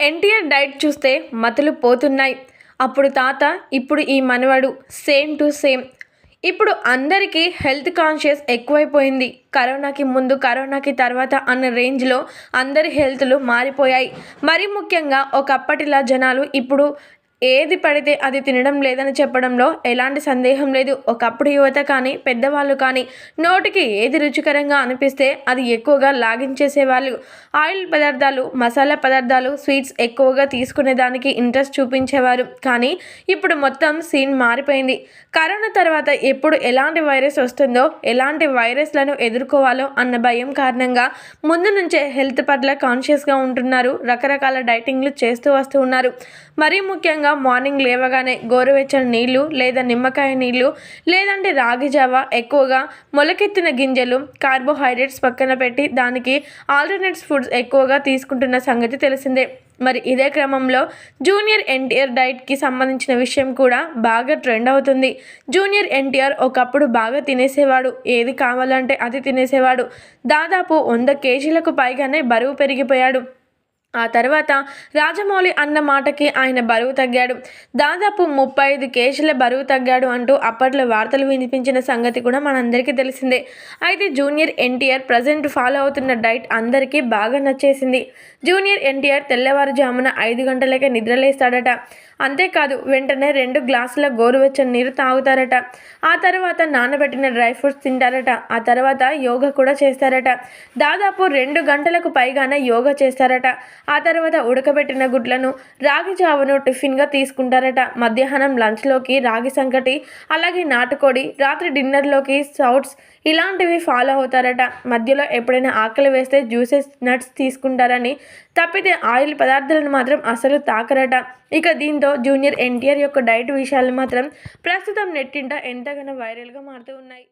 NTR diet చూస్తే మతులు పోతున్నాయి. అప్పుడు తాత ఇప్పుడు ఈ మనవడు సేమ్ టు సేమ్. ఇప్పుడు అందరికీ హెల్త్ కాన్షియస్ ఎక్కువైపోయింది. కరోనాకి ముందు కరోనాకి తర్వాత అన్న రేంజ్లో అందరి హెల్త్లు మారిపోయాయి. మరీ ముఖ్యంగా ఒకప్పటిలా జనాలు ఇప్పుడు ఏది పడితే అది తినడం లేదని చెప్పడంలో ఎలాంటి సందేహం లేదు. ఒకప్పుడు యువత కానీ పెద్దవాళ్ళు కానీ నోటికి ఏది రుచికరంగా అనిపిస్తే అది ఎక్కువగా లాగించేసేవాళ్ళు ఆయిల్ పదార్థాలు మసాలా పదార్థాలు స్వీట్స్ ఎక్కువగా తీసుకునేదానికి ఇంట్రెస్ట్ చూపించేవారు. కానీ ఇప్పుడు మొత్తం సీన్ మారిపోయింది. కరోనా తర్వాత ఎప్పుడు ఎలాంటి వైరస్ వస్తుందో ఎలాంటి వైరస్లను ఎదుర్కోవాలో అన్న భయం కారణంగా ముందు నుంచే హెల్త్ పట్ల కాన్షియస్గా ఉంటున్నారు. రకరకాల డైటింగ్లు చేస్తూ వస్తూ ఉన్నారు. మరీ ముఖ్యంగా మార్నింగ్ లేవగానే గోరువెచ్చని నీళ్ళు లేదా నిమ్మకాయ నీళ్ళు లేదంటే రాగి జావ ఎక్కువగా మొలకెత్తిన గింజలు కార్బోహైడ్రేట్స్ పక్కన పెట్టి దానికి ఆల్టర్నేట్స్ ఫుడ్స్ ఎక్కువగా తీసుకుంటున్న సంగతి తెలిసిందే. మరి ఇదే క్రమంలో జూనియర్ ఎన్టీఆర్ డైట్కి సంబంధించిన విషయం కూడా బాగా ట్రెండ్ అవుతుంది. జూనియర్ ఎన్టీఆర్ ఒకప్పుడు బాగా తినేసేవాడు. ఏది కావాలంటే అది తినేసేవాడు. దాదాపు వంద కేజీలకు పైగానే బరువు పెరిగిపోయాడు. ఆ తర్వాత రాజమౌళి అన్న మాటకి ఆయన బరువు తగ్గాడు. దాదాపు ముప్పై ఐదు కేజీల బరువు తగ్గాడు అంటూ అప్పట్లో వార్తలు వినిపించిన సంగతి కూడా మనందరికీ తెలిసిందే. అయితే జూనియర్ ఎన్టీఆర్ ప్రజెంట్ ఫాలో అవుతున్న డైట్ అందరికీ బాగా నచ్చేసింది. జూనియర్ ఎన్టీఆర్ తెల్లవారుజామున ఐదు గంటలకే నిద్రలేస్తాడట. అంతేకాదు వెంటనే రెండు గ్లాసుల గోరువెచ్చని నీరు తాగుతారట. ఆ తర్వాత నానబెట్టిన డ్రై ఫ్రూట్స్ తింటారట. ఆ తర్వాత యోగా కూడా చేస్తారట. దాదాపు రెండు గంటలకు పైగానే యోగా చేస్తారట. ఆ తర్వాత ఉడకబెట్టిన గుడ్లను రాగి జావను టిఫిన్గా తీసుకుంటారట. మధ్యాహ్నం లంచ్లోకి రాగి సంకటి అలాగే నాటుకోడి రాత్రి డిన్నర్లోకి సౌట్స్ ఇలాంటివి ఫాలో అవుతారట. మధ్యలో ఎప్పుడైనా ఆకలి వేస్తే జ్యూసెస్ నట్స్ తీసుకుంటారని తప్పితే ఆయిల్ పదార్థాలను మాత్రం అసలు తాకరట. ఇక దీంతో జూనియర్ ఎన్టీఆర్ యొక్క డైట్ విషయాలు మాత్రం ప్రస్తుతం నెట్టింట ఎంతగానో వైరల్గా మారుతూ ఉన్నాయి.